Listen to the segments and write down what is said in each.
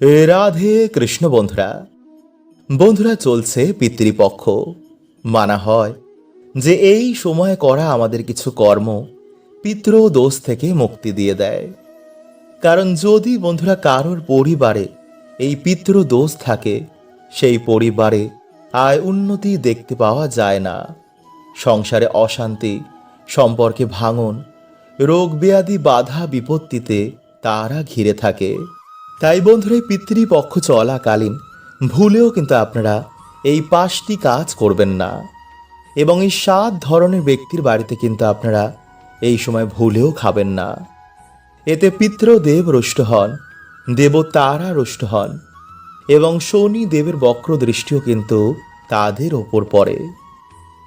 রাধে কৃষ্ণ বন্ধুরা। বন্ধুরা, চলছে পিতৃপক্ষ। মানা হয় যে এই সময় করা আমাদের কিছু কর্ম পিতৃ দোষ থেকে মুক্তি দিয়ে দেয়। কারণ যদি বন্ধুরা কারোর পরিবারে এই পিতৃ দোষ থাকে, সেই পরিবারে আয় উন্নতি দেখতে পাওয়া যায় না। সংসারে অশান্তি, সম্পর্কে ভাঙন, রোগ ব্যাধি, বাধা, বিপত্তিতে তারা ঘিরে থাকে। তাই বন্ধুরা পিতৃপক্ষ চলাকালীন ভুলেও কিন্তু আপনারা এই পাঁচটি কাজ করবেন না। এবং এই সাত ধরনের ব্যক্তির বাড়িতে কিন্তু আপনারা এই সময় ভুলেও খাবেন না। এতে পিতৃদেব রুষ্ট হন, দেবতারা রুষ্ট হন, এবং শনি দেবের বক্র দৃষ্টিও কিন্তু তাদের ওপর পড়ে।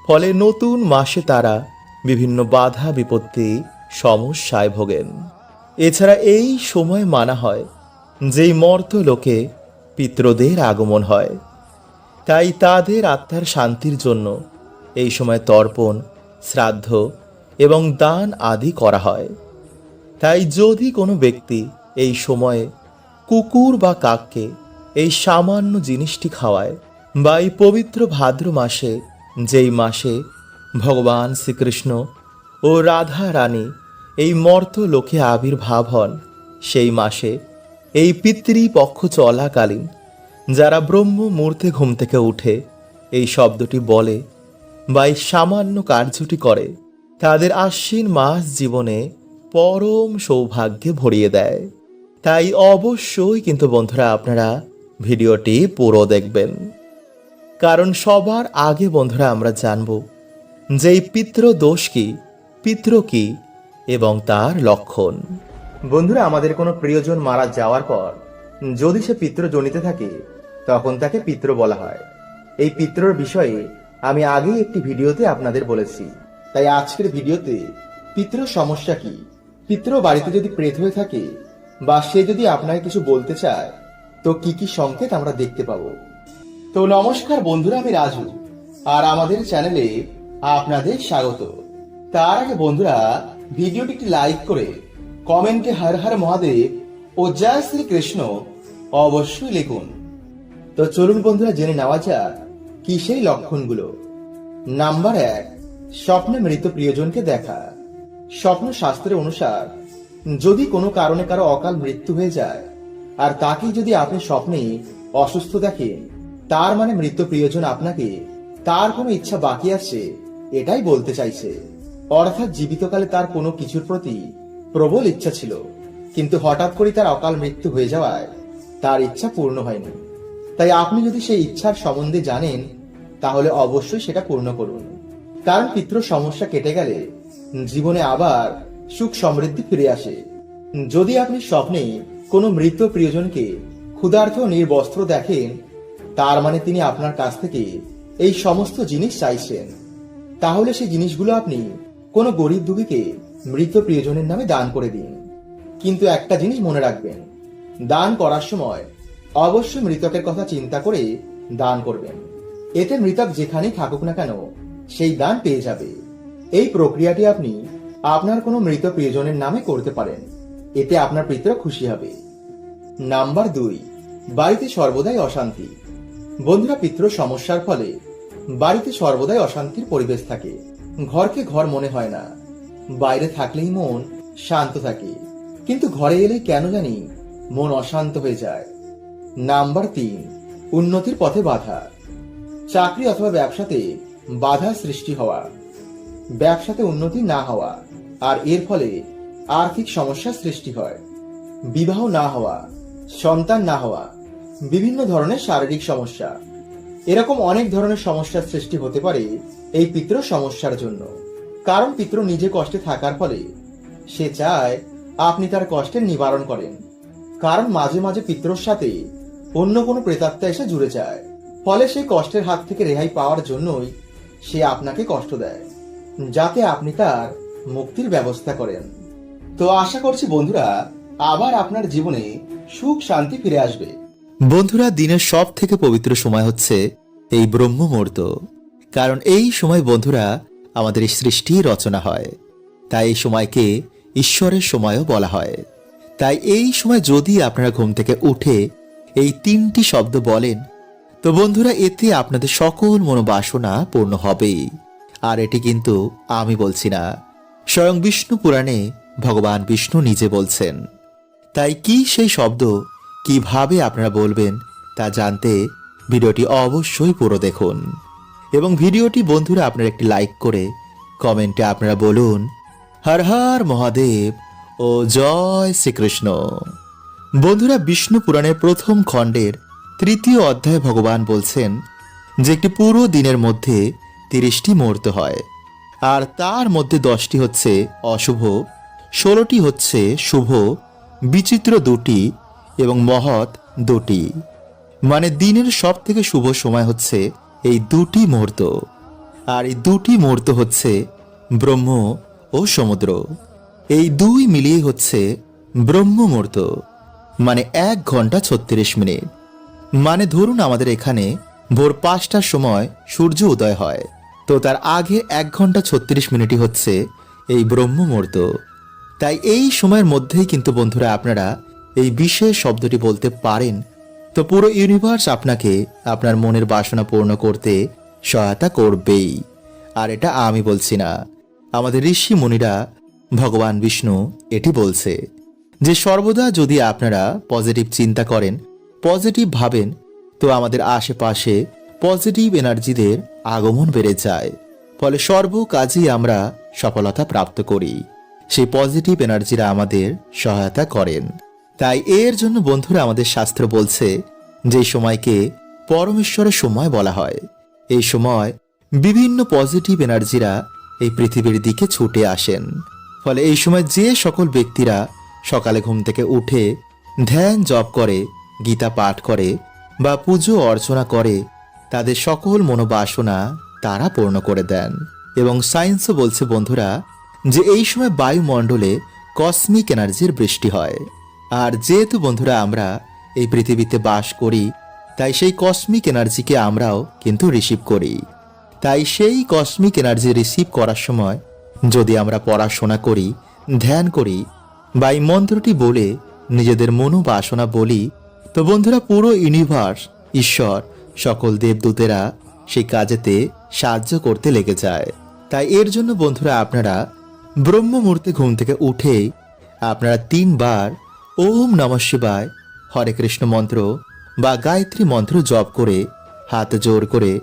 ফলে নতুন মাসে তারা বিভিন্ন বাধা বিপত্তি সমস্যায় ভোগেন। এছাড়া এই সময় মানা হয় যেই মর্ত লোকে পিতৃদের আগমন হয়, তাই তাদের আত্মার শান্তির জন্য এই সময় তর্পণ, শ্রাদ্ধ এবং দান আদি করা হয়। তাই যদি কোনো ব্যক্তি এই সময়ে কুকুর বা কাককে এই সামান্য জিনিসটি খাওয়ায় বা এই পবিত্র ভাদ্র মাসে, যেই মাসে ভগবান শ্রীকৃষ্ণ ও রাধা রানী এই মর্ত লোকে আবির্ভাব হন, সেই মাসে এই পিতৃপক্ষ চলাকালীন যারা ব্রহ্ম মুহূর্তে ঘুম থেকে উঠে এই শব্দটি বলে বা এই সামান্য কার্যটি করে, তাদের আশ্বিন মাস জীবনে পরম সৌভাগ্যে ভরিয়ে দেয়। তাই অবশ্যই কিন্তু বন্ধুরা আপনারা ভিডিওটি পুরো দেখবেন। কারণ সবার আগে বন্ধুরা আমরা জানব যে এই পিতৃ দোষ কি, পিতৃ কি এবং তার লক্ষণ। বন্ধুরা, আমাদের কোনো প্রিয়জন মারা যাওয়ার পর যদি সে পিত্র জনিতে থাকে, তখন তাকে পিত্র বলা হয়। এই পিত্রর বিষয়ে আমি আগেই একটি ভিডিওতে আপনাদের বলেছি। তাই আজকের ভিডিওতে পিতৃ সমস্যা কি? পিত্র বাড়িতে যদি প্রেত হয়ে থাকে বা সে যদি আপনাকে কিছু বলতে চায়, তো কি কি সংকেত আমরা দেখতে পাবো? তো নমস্কার বন্ধুরা, আমি রাজু, আর আমাদের চ্যানেলে আপনাদের স্বাগত। তার আগে বন্ধুরা ভিডিওটি একটি লাইক করে কমেন্টে হর হর মহাদেব ও জয় শ্রীকৃষ্ণ অবশ্যই লিখুন। তো চলুন বন্ধুরা, জেনে নেওয়া যাক কি সেই লক্ষণগুলো। নাম্বার এক, স্বপ্নে মৃত প্রিয়জনকে দেখা। স্বপ্ন শাস্ত্রের অনুসার, যদি কোনো কারণে কারও অকাল মৃত্যু হয়ে যায়, আর তাকে যদি আপনি স্বপ্নে অসুস্থ দেখেন, তার মানে মৃত প্রিয়জন আপনাকে তার কোনো ইচ্ছা বাকি আছে, এটাই বলতে চাইছে। অর্থাৎ জীবিতকালে তার কোনো কিছুর প্রতি প্রবল ইচ্ছা ছিল, কিন্তু হঠাৎ করে তার অকাল মৃত্যু হয়ে যাওয়ায় তার ইচ্ছা পূর্ণ হয়নি। তাই আপনি যদি সেই ইচ্ছার সম্বন্ধে জানেন, তাহলে অবশ্যই সেটা পূর্ণ করুন। কারণ পিতৃ সমস্যা কেটে গেলে জীবনে আবার সুখ সমৃদ্ধি ফিরে আসে। যদি আপনি স্বপ্নে কোনো মৃত প্রিয়জনকে ক্ষুধার্থ নির্বস্ত্র দেখেন, তার মানে তিনি আপনার কাছ থেকে এই সমস্ত জিনিস চাইছেন। তাহলে সেই জিনিসগুলো আপনি কোনো গরিব দুঃখীকে মৃত প্রিয়জনের নামে দান করে দিন। কিন্তু একটা জিনিস মনে রাখবেন, দান করার সময় অবশ্যই মৃতকের কথা চিন্তা করে দান করবেন। এতে মৃতক যেখানেই থাকুক না কেন, সেই দান পেয়ে যাবে। এই প্রক্রিয়াটি আপনি আপনার কোনো মৃত প্রিয়জনের নামে করতে পারেন। এতে আপনার পিতৃ খুশি হবে। নাম্বার দুই, বাড়িতে সর্বদাই অশান্তি। বন্ধুরা, পিতৃ সমস্যার ফলে বাড়িতে সর্বদাই অশান্তির পরিবেশ থাকে। ঘরকে ঘর মনে হয় না। বাইরে থাকলেই মন শান্ত থাকে। কিন্তু ঘরে এলে কেন জানি মন অশান্ত হয়ে যায়। নাম্বার তিন, উন্নতির পথে বাধা। চাকরি অথবা ব্যবসাতে বাধা সৃষ্টি হওয়া। ব্যবসাতে উন্নতি না হওয়া, আর এর ফলে আর্থিক সমস্যা সৃষ্টি হয়। বিবাহ না হওয়া, সন্তান না হওয়া, বিভিন্ন ধরনের শারীরিক সমস্যা। এরকম অনেক ধরনের সমস্যার সৃষ্টি হতে পারে এই পিত্র সমস্যার জন্য। কারণ পিতৃ নিজে কষ্টে থাকার ফলে। সে চায় আপনি তার কষ্টের নিবারণ করেন। কারণ মাঝে মাঝে পিতৃর সাথে অন্য কোনো প্রেতাত্মা এসে জুড়ে যায়। ফলে সেই কষ্টের হাত থেকে রেহাই পাওয়ার জন্যই সে আপনাকে কষ্ট দেয়, যাতে আপনি তার মুক্তির ব্যবস্থা করেন। তো আশা করছি বন্ধুরা, আবার আপনার জীবনে সুখ, শান্তি ফিরে আসবে। বন্ধুরা, দিনের সব থেকে পবিত্র সময় হচ্ছে এই ব্রহ্ম মুহূর্ত কারণ এই সময় বন্ধুরা আমাদের সৃষ্টি রচনা হয়। তাই এই সময়কে ঈশ্বরের সময়ও বলা হয়। তাই এই সময় যদি আপনারা ঘুম থেকে উঠে এই তিনটি শব্দ বলেন, তো বন্ধুরা, এতে আপনাদের সকল মনোবাসনা পূর্ণ হবেই। আর এটি কিন্তু আমি বলছি না, স্বয়ং বিষ্ণু পুরাণে ভগবান বিষ্ণু নিজে বলছেন। তাই কি সেই শব্দ কীভাবে আপনারা বলবেন তা জানতে ভিডিওটি অবশ্যই পুরো দেখুন। এবং ভিডিওটি বন্ধুরা আপনারা একটি লাইক করে কমেন্টে আপনারা বলুন, হর হর মহাদেব ও জয় শ্রীকৃষ্ণ। বন্ধুরা বিষ্ণু পুরাণের প্রথম খণ্ডের তৃতীয় অধ্যায়ে ভগবান বলছেন যে একটি পুরো দিনের মধ্যে তিরিশটি মুহূর্ত হয়, আর তার মধ্যে দশটি হচ্ছে অশুভ, ষোলোটি হচ্ছে শুভ, বিচিত্র দুটি এবং মহৎ দুটি। মানে দিনের সব থেকে শুভ সময় হচ্ছে এই দুটি মুহূর্ত। আর এই দুটি মুহূর্ত হচ্ছে ব্রহ্ম ও সমুদ্র। এই দুই মিলিয়ে হচ্ছে ব্রহ্ম মুহূর্ত মানে এক ঘণ্টা ছত্রিশ মিনিট। মানে ধরুন আমাদের এখানে ভোর পাঁচটার সময় সূর্য উদয় হয়, তো তার আগে এক ঘণ্টা ছত্রিশ মিনিটই হচ্ছে এই ব্রহ্ম মুহূর্ত। তাই এই সময়ের মধ্যেই কিন্তু বন্ধুরা আপনারা এই বিশেষ শব্দটি বলতে পারেন তো পুরো ইউনিভার্স আপনাকে আপনার মনের বাসনা পূর্ণ করতে সহায়তা করবেই। আর এটা আমি বলছি না। আমাদের ঋষি মুনিরা, ভগবান বিষ্ণু এটি বলছে যে, সর্বদা যদি আপনারা পজিটিভ চিন্তা করেন পজিটিভ ভাবেন, তো আমাদের আশেপাশে পজিটিভ এনার্জিদের আগমন বেড়ে যায়। ফলে সর্ব কাজেই আমরা সফলতা প্রাপ্ত করি। সেই পজিটিভ এনার্জিরা আমাদের সহায়তা করেন। তাই এর জন্য বন্ধুরা আমাদের শাস্ত্র বলছে, যে সময়কে পরমেশ্বরের সময় বলা হয়। এই সময় বিভিন্ন পজিটিভ এনার্জিরা এই পৃথিবীর দিকে ছুটে আসেন। ফলে এই সময় যে সকল ব্যক্তিরা সকালে ঘুম থেকে উঠে ধ্যান জপ করে, গীতা পাঠ করে বা পুজো অর্চনা করে, তাদের সকল মনোবাসনা তারা পূর্ণ করে দেন। এবং সায়েন্সও বলছে বন্ধুরা, যে এই সময় বায়ুমণ্ডলে কসমিক এনার্জির বৃষ্টি হয়। আর যেহেতু বন্ধুরা আমরা এই পৃথিবীতে বাস করি, তাই সেই কসমিক এনার্জিকে আমরাও কিন্তু রিসিভ করি। তাই সেই কসমিক এনার্জি রিসিভ করার সময় যদি আমরা পড়াশোনা করি, ধ্যান করি বা এই মন্ত্রটি বলে নিজেদের মনোবাসনা বলি, তো বন্ধুরা পুরো ইউনিভার্স ঈশ্বর, সকল দেবদূতেরা সেই কাজেতে সাহায্য করতে লেগে যায়। তাই এর জন্য বন্ধুরা আপনারা ব্রহ্ম মুহূর্তে ঘুম থেকে উঠেই আপনারা তিনবার ওম নমঃ শিবায়। হরে কৃষ্ণ মন্ত্র বা গায়ত্রী মন্ত্র জপ করে, হাত জোর করে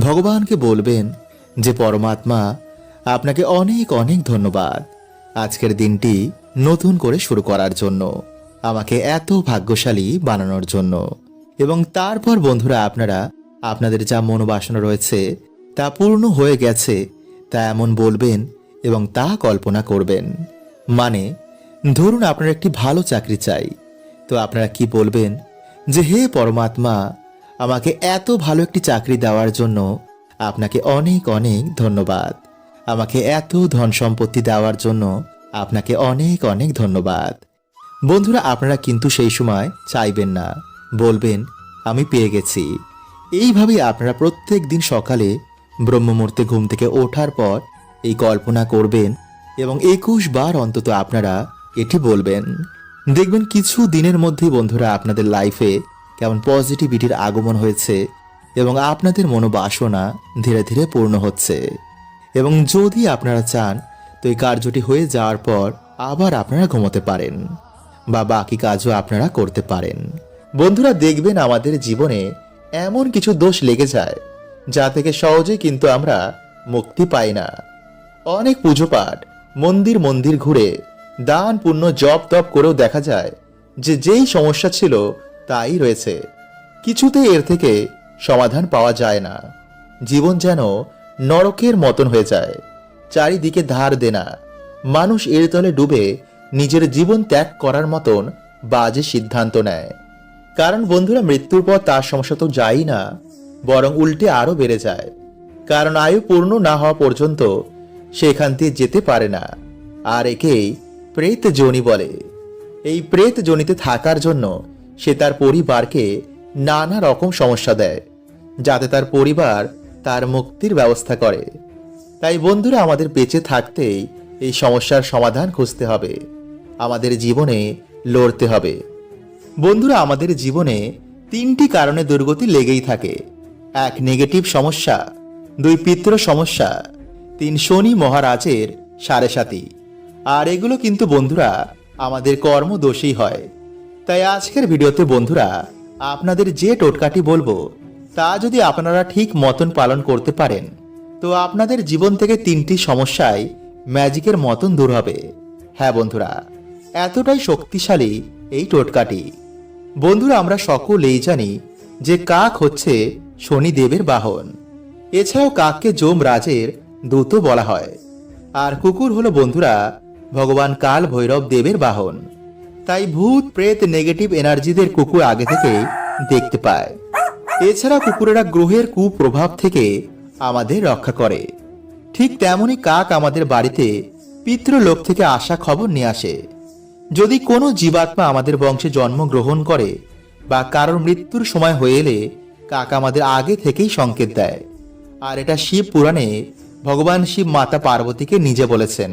ভগবানকে বলবেন যে, পরমাত্মা, আপনাকে অনেক অনেক ধন্যবাদ। আজকের দিনটি নতুন করে শুরু করার জন্য, আমাকে এত ভাগ্যশালী বানানোর জন্য। এবং তারপর বন্ধুরা, আপনারা, আপনাদের যা মনোবাসনা রয়েছে, তা পূর্ণ হয়ে গেছে, তা এমন বলবেন এবং তা কল্পনা করবেন। মানে ধরুন আপনার একটি ভালো চাকরি চাই। তো আপনারা কি বলবেন? যে হে পরমাত্মা, আমাকে এত ভালো একটি চাকরি দেওয়ার জন্য আপনাকে অনেক অনেক ধন্যবাদ। আমাকে এত ধন সম্পত্তি দেওয়ার জন্য আপনাকে অনেক অনেক ধন্যবাদ। বন্ধুরা, আপনারা কিন্তু সেই সময় চাইবেন না। বলবেন, আমি পেয়ে গেছি। এইভাবেই আপনারা প্রত্যেক দিন সকালে ব্রহ্মমূর্তে ঘুম থেকে ওঠার পর এই কল্পনা করবেন এবং একুশ বার অন্তত আপনারা এটি বলবেন, দেখবেন কিছু দিনের মধ্যেই বন্ধুরা আপনাদের লাইফে কেমন পজিটিভিটির আগমন হয়েছে এবং আপনাদের মনোবাসনা ধীরে ধীরে পূর্ণ হচ্ছে। এবং যদি আপনারা চান তো এই কার্যটি হয়ে যাওয়ার পর আবার আপনারা ঘুমোতে পারেন বা বাকি কাজও আপনারা করতে পারেন। বন্ধুরা, দেখবেন আমাদের জীবনে এমন কিছু দোষ লেগে যায় যা থেকে সহজে কিন্তু আমরা মুক্তি পাই না। অনেক পুজো পাঠ, মন্দির মন্দির ঘুরে দান পুণ্য জপ তপ করেও দেখা যায় যে যেই সমস্যা ছিল তাই রয়েছে। কিছুতে এর থেকে সমাধান পাওয়া যায় না। জীবন যেন নরকের মতন হয়ে যায়। চারিদিকে ধার দেনা। মানুষ এর তলে ডুবে নিজের জীবন ত্যাগ করার মতন বাজে সিদ্ধান্ত নেয়। কারণ বন্ধুরা, মৃত্যুর পর তার সমস্যা তো যায়ই না, বরং উল্টে আরও বেড়ে যায়। কারণ আয়ু পূর্ণ না হওয়া পর্যন্ত সেখান দিয়ে যেতে পারে না। আর একেই প্রেত জনি বলে। এই প্রেত জনিতে থাকার জন্য সে তার পরিবারকে নানা রকম সমস্যা দেয়, যাতে তার পরিবার তার মুক্তির ব্যবস্থা করে। তাই বন্ধুরা, আমাদের বেঁচে থাকতেই এই সমস্যার সমাধান খুঁজতে হবে। আমাদের জীবনে লড়তে হবে। বন্ধুরা, আমাদের জীবনে তিনটি কারণে দুর্গতি লেগেই থাকে। এক, নেগেটিভ সমস্যা। দুই পিত্র সমস্যা। তিন, শনি মহারাজের সাড়ে সাতি। আর এগুলো কিন্তু বন্ধুরা, আমাদের কর্মদোষী হয়। তাই আজকের ভিডিওতে বন্ধুরা, আপনাদের যে টোটকাটি বলব, তা যদি আপনারা ঠিক মতন পালন করতে পারেন, তো আপনাদের জীবন থেকে তিনটি সমস্যায় ম্যাজিকের মতন দূর হবে। হ্যাঁ বন্ধুরা, এতটাই শক্তিশালী এই টোটকাটি। বন্ধুরা, আমরা সকলেই জানি যে কাক হচ্ছে শনিদেবের বাহন। এছাড়াও কাককে যমরাজের দূত বলা হয়। আর কুকুর হলো বন্ধুরা ভগবান কাল ভৈরব দেবের বাহন। তাই ভূত, প্রেত, নেগেটিভ এনার্জিদের কুকুর আগে থেকে দেখতে পায়। এছাড়া কুকুরেরা গ্রহের কুপ্রভাব থেকে আমাদের রক্ষা করে। ঠিক তেমনই কাক আমাদের বাড়িতে পিতৃলোক থেকে আসা খবর নিয়ে আসে। যদি কোনো জীবাত্মা আমাদের বংশে জন্মগ্রহণ করে বা কারোর মৃত্যুর সময় হয়ে এলে কাক আমাদের আগে থেকেই সংকেত দেয়। আর এটা শিব পুরাণে ভগবান শিব মাতা পার্বতীকে নিজে বলেছেন।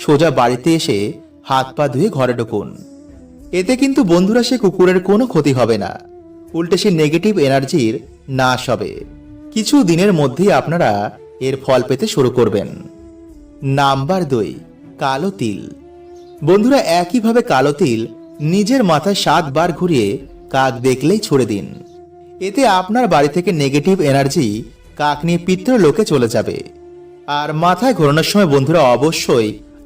সোজা বাড়িতে এসে হাত পা ধুয়ে ঘরে ঢুকুন। এতে কিন্তু বন্ধুরা সে কুকুরের কোনো ক্ষতি হবে না। উল্টে সে নেগেটিভ এনার্জির নাশ হবে। কিছু দিনের মধ্যেই আপনারা এর ফল পেতে শুরু করবেন। নাম্বার দুই, কালো তিল। বন্ধুরা একইভাবে কালো তিল নিজের মাথায় সাতবার ঘুরিয়ে কাক দেখলেই ছুড়ে দিন। এতে আপনার বাড়ি থেকে নেগেটিভ এনার্জি কাক নিয়ে পিত্র লোকে চলে যাবে। আর মাথায় ঘোরানোর সময় বন্ধুরা অবশ্যই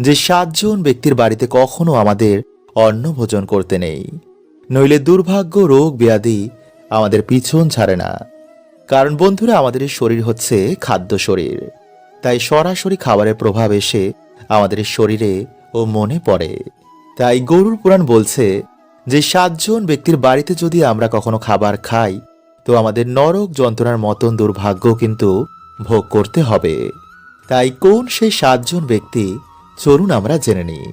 যে সাতজন ব্যক্তির বাড়িতে কখনো আমাদের অন্ন ভোজন করতে নেই। নইলে দুর্ভাগ্য, রোগ, ব্যাধি আমাদের পিছন ছাড়ে না। কারণ বন্ধুরা, আমাদের শরীর হচ্ছে খাদ্য শরীর। তাই সরাসরি খাবারের প্রভাব এসে আমাদের শরীরে ও মনে পড়ে। তাই গরুর পুরাণ বলছে যে, সাতজন ব্যক্তির বাড়িতে যদি আমরা কখনো খাবার খাই, তো আমাদের নরক যন্ত্রণার মতন দুর্ভাগ্য কিন্তু ভোগ করতে হবে। তাই কোন সেই সাতজন ব্যক্তি চলুন আমরা জেনে নিই।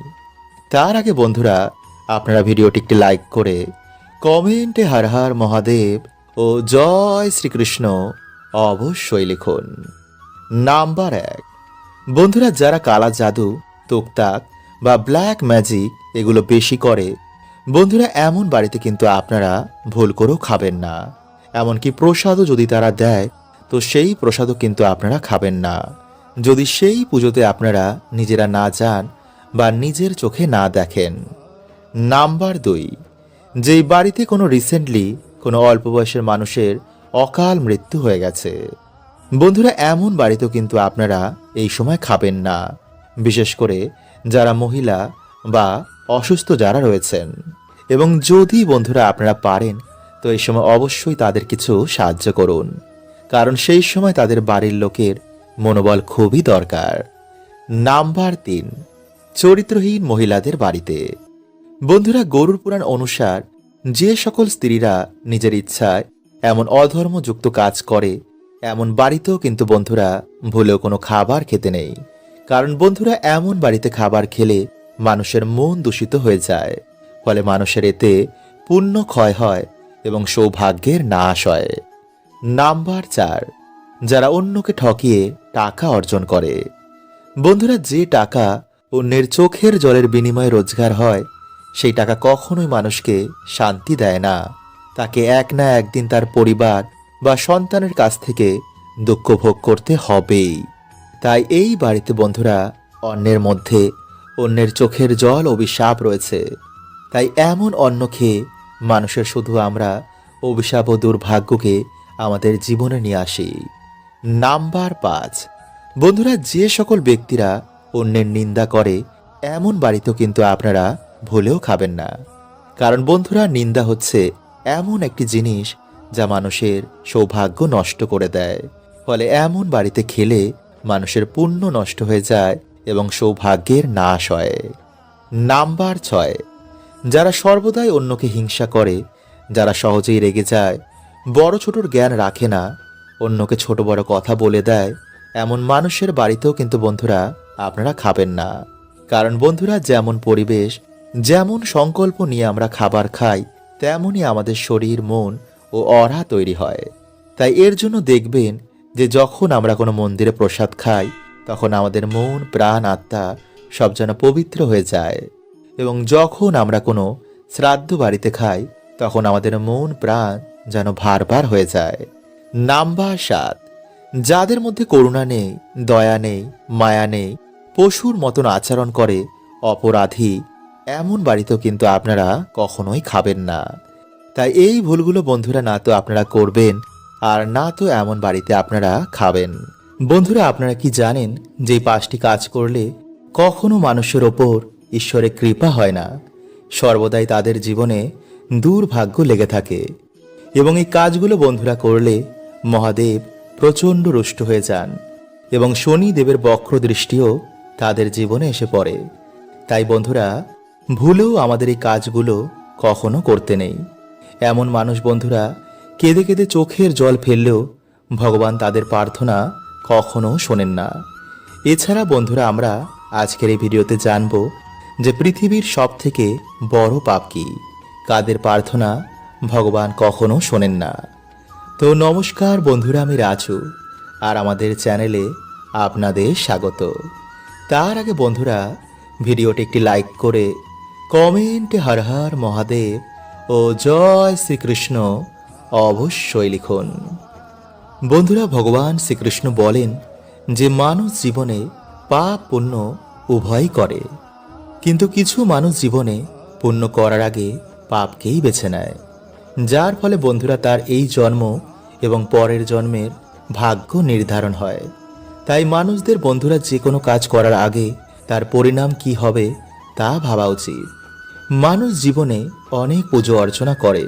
তার আগে বন্ধুরা, আপনারা ভিডিওটি একটি লাইক করে কমেন্টে হার হার মহাদেব ও জয় শ্রীকৃষ্ণ অবশ্যই লিখুন। নাম্বার এক। বন্ধুরা, যারা কালা জাদু, তুকতাক বা ব্ল্যাক ম্যাজিক এগুলো বেশি করে, বন্ধুরা, এমন বাড়িতে কিন্তু আপনারা ভুল করেও খাবেন না। এমনকি প্রসাদও যদি তারা দেয়, তো সেই প্রসাদও কিন্তু আপনারা খাবেন না। যদি সেই পুজোতে আপনারা নিজেরা না যান বা নিজের চোখে না দেখেন। নাম্বার দুই যেই বাড়িতে কোনো রিসেন্টলি কোনো অল্প বয়সের মানুষের অকাল মৃত্যু হয়ে গেছে, বন্ধুরা এমন বাড়িতেও কিন্তু আপনারা এই সময় খাবেন না, বিশেষ করে যারা মহিলা বা অসুস্থ যারা রয়েছেন। এবং যদি বন্ধুরা আপনারা পারেন, তো এই সময় অবশ্যই তাদের কিছু সাহায্য করুন। কারণ সেই সময় তাদের বাড়ির লোকের মনোবল খুবই দরকার। নাম্বার তিন, চরিত্রহীন মহিলাদের বাড়িতে। বন্ধুরা, গরুর পুরাণ অনুসার যে সকল স্ত্রীরা নিজের ইচ্ছায় এমন অধর্মযুক্ত কাজ করে, এমন বাড়িতেও কিন্তু বন্ধুরা ভুলেও কোনো খাবার খেতে নেই। কারণ বন্ধুরা, এমন বাড়িতে খাবার খেলে মানুষের মন দূষিত হয়ে যায়। ফলে মানুষের এতে পুণ্য ক্ষয় হয় এবং সৌভাগ্যের নাশ হয়। নাম্বার চার, যারা অন্যকে ঠকিয়ে টাকা অর্জন করে। বন্ধুরা, যে টাকা অন্যের চোখের জলের বিনিময়ে রোজগার হয়, সেই টাকা কখনোই মানুষকে শান্তি দেয় না। তাকে এক না একদিন তার পরিবার বা সন্তানের কাছ থেকে দুঃখ ভোগ করতে হবেই। তাই এই বাড়িতে বন্ধুরা, অন্যের মধ্যে অন্যের চোখের জল অভিশাপ রয়েছে। তাই এমন অন্ন খেয়ে মানুষের শুধু আমরা অভিশাপ ও দুর্ভাগ্যকে আমাদের জীবনে নিয়ে আসি। নাম্বার পাঁচ। বন্ধুরা, যে সকল ব্যক্তিরা অন্যের নিন্দা করে, এমন বাড়িতেও কিন্তু আপনারা ভুলেও খাবেন না। কারণ বন্ধুরা, নিন্দা হচ্ছে এমন একটি জিনিস যা মানুষের সৌভাগ্য নষ্ট করে দেয়। ফলে এমন বাড়িতে খেলে মানুষের পুণ্য নষ্ট হয়ে যায় এবং সৌভাগ্যের নাশ হয়। নাম্বার ছয়। যারা সর্বদাই অন্যকে হিংসা করে, যারা সহজেই রেগে যায়, বড় ছোটর জ্ঞান রাখে না অন্যকে ছোট বড় কথা বলে দেয়, এমন মানুষের বাড়িতেও কিন্তু বন্ধুরা আপনারা খাবেন না। কারণ বন্ধুরা, যেমন পরিবেশ, যেমন সংকল্প নিয়ে আমরা খাবার খাই, তেমনই আমাদের শরীর, মন ও অরা তৈরি হয়। তাই এর জন্য দেখবেন যে যখন আমরা কোনো মন্দিরে প্রসাদ খাই, তখন আমাদের মন, প্রাণ, আত্মা সব যেন পবিত্র হয়ে যায়। এবং যখন আমরা কোনো শ্রাদ্ধ বাড়িতে খাই, তখন আমাদের মন, প্রাণ যেন ভারবার হয়ে যায়। নাম্বার সাত। যাদের মধ্যে করুণা নেই, দয়া নেই, মায়া নেই, পশুর মতন আচরণ করে অপরাধী, এমন বাড়িতেও কিন্তু আপনারা কখনোই খাবেন না। তাই এই ভুলগুলো বন্ধুরা না তো আপনারা করবেন, আর না তো এমন বাড়িতে আপনারা খাবেন। বন্ধুরা, আপনারা কি জানেন যে পাঁচটি কাজ করলে কখনো মানুষের ওপর ঈশ্বরের কৃপা হয় না? সর্বদাই তাদের জীবনে দুর্ভাগ্য লেগে থাকে। এবং এই কাজগুলো বন্ধুরা করলে মহাদেব প্রচণ্ড রুষ্ট হয়ে যান এবং শনি দেবের বক্র দৃষ্টিও তাদের জীবনে এসে পড়ে। তাই বন্ধুরা, ভুলেও আমাদের এই কাজগুলো কখনো করতে নেই। এমন মানুষ বন্ধুরা, কেঁদে কেঁদে চোখের জল ফেললেও ভগবান তাদের প্রার্থনা কখনো শোনেন না। এছাড়া বন্ধুরা, আমরা আজকের এই ভিডিওতে জানব যে পৃথিবীর সব থেকে বড় পাপ কি। কাদের প্রার্থনা ভগবান কখনো শোনেন না। তো নমস্কার বন্ধুরা, আমি রাজু, আর আমাদের চ্যানেলে আপনাদের স্বাগত। তার আগে বন্ধুরা, ভিডিওটি একটি লাইক করে কমেন্টে হর হর মহাদেব ও জয় শ্রীকৃষ্ণ অবশ্যই লিখুন। বন্ধুরা, ভগবান শ্রীকৃষ্ণ বলেন যে মানুষ জীবনে পাপ পুণ্য উভয়ই করে, কিন্তু কিছু মানুষ জীবনে পুণ্য করার আগে পাপকেই বেছে নেয়। যার ফলে বন্ধুরা, তার এই জন্ম এবং পরের জন্মের ভাগ্য নির্ধারণ হয়। তাই মানুষদের বন্ধুরা যে কোনো কাজ করার আগে তার পরিণাম কি হবে তা ভাবা উচিত। মানুষ জীবনে অনেক পুজো অর্চনা করে,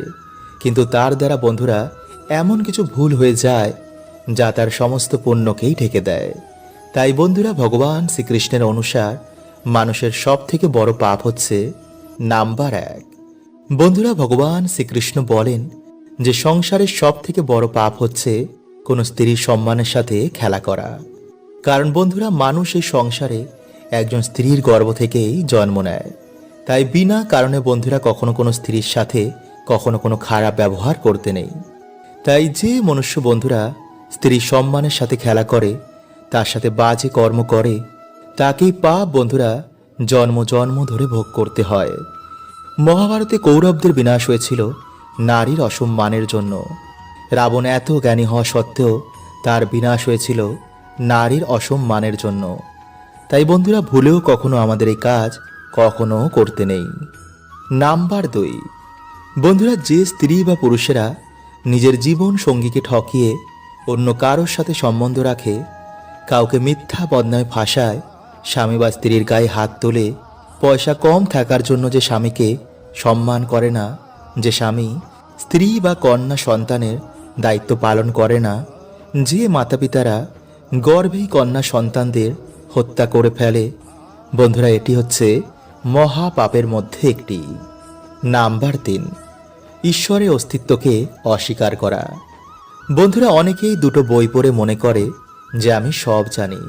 কিন্তু তার দ্বারা বন্ধুরা এমন কিছু ভুল হয়ে যায় যা তার সমস্ত পুণ্যকেই ঢেকে দেয়। তাই বন্ধুরা ভগবান শ্রীকৃষ্ণের অনুসার মানুষের সব থেকে বড় পাপ হচ্ছে নাম্বার এক। বন্ধুরা ভগবান শ্রীকৃষ্ণ বলেন যে সংসারের সব থেকে বড় পাপ হচ্ছে কোনো স্ত্রীর সম্মানের সাথে খেলা করা। কারণ বন্ধুরা, মানুষ এই সংসারে একজন স্ত্রীর গর্ভ থেকেই জন্ম নেয়। তাই বিনা কারণে বন্ধুরা কখনো কোনো স্ত্রীর সাথে কখনো কোনো খারাপ ব্যবহার করতে নেই। তাই যে মনুষ্য বন্ধুরা স্ত্রীর সম্মানের সাথে খেলা করে, তার সাথে বাজে কর্ম করে, তাকেই পাপ বন্ধুরা জন্ম জন্ম ধরে ভোগ করতে হয়। মহাভারতে কৌরবদের বিনাশ হয়েছিল নারীর অসম্মানের জন্য। রাবণ এত জ্ঞানী হওয়া সত্ত্বেও তার বিনাশ হয়েছিল নারীর অসম্মানের জন্য। তাই বন্ধুরা, ভুলেও কখনো আমাদের এই কাজ কখনো করতে নেই। নাম্বার দুই। বন্ধুরা, যে স্ত্রী বা পুরুষেরা নিজের জীবন সঙ্গীকে ঠকিয়ে অন্য কারোর সাথে সম্বন্ধ রাখে, কাউকে মিথ্যা বদনায় ফাঁসায়, স্বামী বা স্ত্রীর গায়ে হাত তোলে পয়সা কম থাকার জন্য যে স্বামীকে সম্মান করে না, যে স্বামী স্ত্রী বা কন্যা সন্তানের দায়িত্ব পালন করে না, যে মাতা পিতারা গর্ভেই কন্যা সন্তানদের হত্যা করে ফেলে। বন্ধুরা, এটি হচ্ছে মহা পাপের মধ্যে একটি। নাম্বার তিন, ঈশ্বরের অস্তিত্বকে অস্বীকার করা। বন্ধুরা, অনেকেই দুটো বই পড়ে মনে করে যে আমি সব জানি।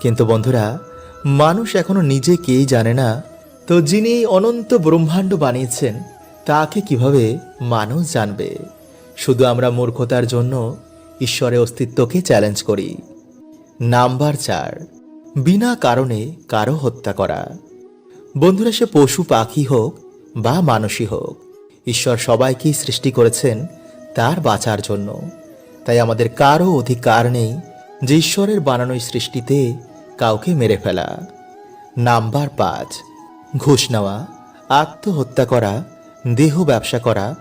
কিন্তু বন্ধুরা, মানুষ এখনও নিজে কেই জানে না। তো যিনি অনন্ত ব্রহ্মাণ্ড বানিয়েছেন তাকে কীভাবে মানুষ জানবে? শুধু আমরা মূর্খতার জন্য ঈশ্বরের অস্তিত্বকে চ্যালেঞ্জ করি। নাম্বার চার, বিনা কারণে কারও হত্যা করা। বন্ধুরা, সে পশু পাখি হোক বা মানুষই হোক, ঈশ্বর সবাইকেই সৃষ্টি করেছেন তার বাঁচার জন্য। তাই আমাদের কারও অধিকার নেই যে ঈশ্বরের বানানো সৃষ্টিতে কাউকে মেরে ফেলা। নাম্বার পাঁচ, ঘুষ নেওয়া, আত্মহত্যা করা দেহ ব্যবসা করা,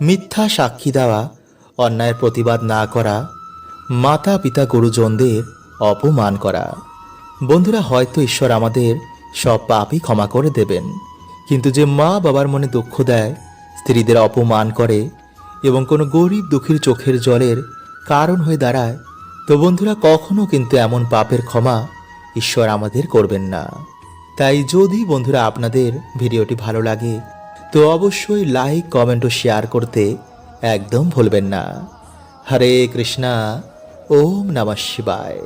মিথ্যা সাক্ষী দেওয়া, অন্যায়ের প্রতিবাদ না করা মাতা পিতা গুরুজনদের অপমান করা। বন্ধুরা, হয়তো ঈশ্বর আমাদের সব পাপই ক্ষমা করে দেবেন। কিন্তু যে মা বাবার মনে দুঃখ দেয়, স্ত্রীদের অপমান করে এবং কোনো গরিব দুঃখীর চোখের জলের কারণ হয়ে দাঁড়ায়, তো বন্ধুরা, কখনো কিন্তু এমন পাপের ক্ষমা ঈশ্বর আমাদের করবেন না। তাই যদি বন্ধুরা আপনাদের ভিডিওটি ভালো লাগে তো অবশ্যই লাইক কমেন্ট ও শেয়ার করতে একদম ভুলবেন না। হরে কৃষ্ণা, ওম নমঃ শিবায়।